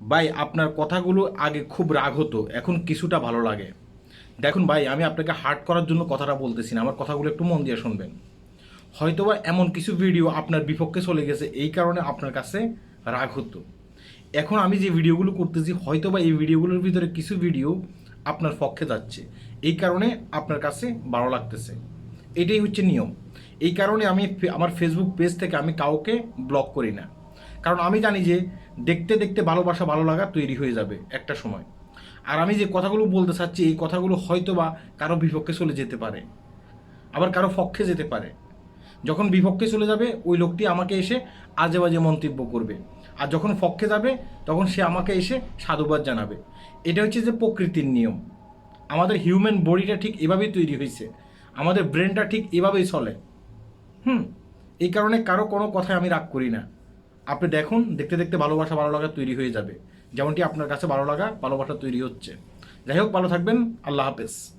ভাই, আপনার কথাগুলো আগে খুব রাগ হতো, এখন কিছুটা ভালো লাগে। দেখুন ভাই, আমি আপনাকে হার্ট করার জন্য কথাটা বলতেছি না, আমার কথাগুলো একটু মন দিয়ে শুনবেন। হয়তোবা এমন কিছু ভিডিও আপনার বিপক্ষে চলে গেছে, এই কারণে আপনার কাছে রাগ হতো। এখন আমি যে ভিডিওগুলো করতেছি, হয়তোবা এই ভিডিওগুলোর ভিতরে কিছু ভিডিও আপনার পক্ষে যাচ্ছে। এই কারণে আপনার কাছে ভালো লাগতেছে। এটাই হচ্ছে নিয়ম। এই কারণে আমি আমার ফেসবুক পেজ থেকে আমি কাউকে ব্লক করি না। কারণ আমি জানি যে দেখতে দেখতে ভালোবাসা ভালো লাগা তৈরি হয়ে যাবে একটা সময়। আর আমি যে কথাগুলো বলতে চাচ্ছি, এই কথাগুলো হয়তো বা কারও বিপক্ষে চলে যেতে পারে। আবার কারও পক্ষে যেতে পারে। যখন বিপক্ষে চলে যাবে, ওই লোকটি আমাকে এসে আজে বাজে মন্তব্য করবে। আর যখন পক্ষে যাবে, তখন সে আমাকে এসে সাধুবাদ জানাবে। এটা হচ্ছে যে প্রকৃতির নিয়ম। আমাদের হিউম্যান বডিটা ঠিক এভাবেই তৈরি হয়েছে। আমাদের ব্রেনটা ঠিক এভাবেই চলে। হুম, এই কারণে কারও কোনো কথায় আমি রাগ করি না। আপনি দেখুন, দেখতে দেখতে ভালোবাসা ভালো লাগা তৈরি হয়ে যাবে। যেমনটি আপনার কাছে ভালো লাগা, ভালোবাসা তৈরি হচ্ছে। যাই হোক, ভালো থাকবেন। আল্লাহ হাফেজ।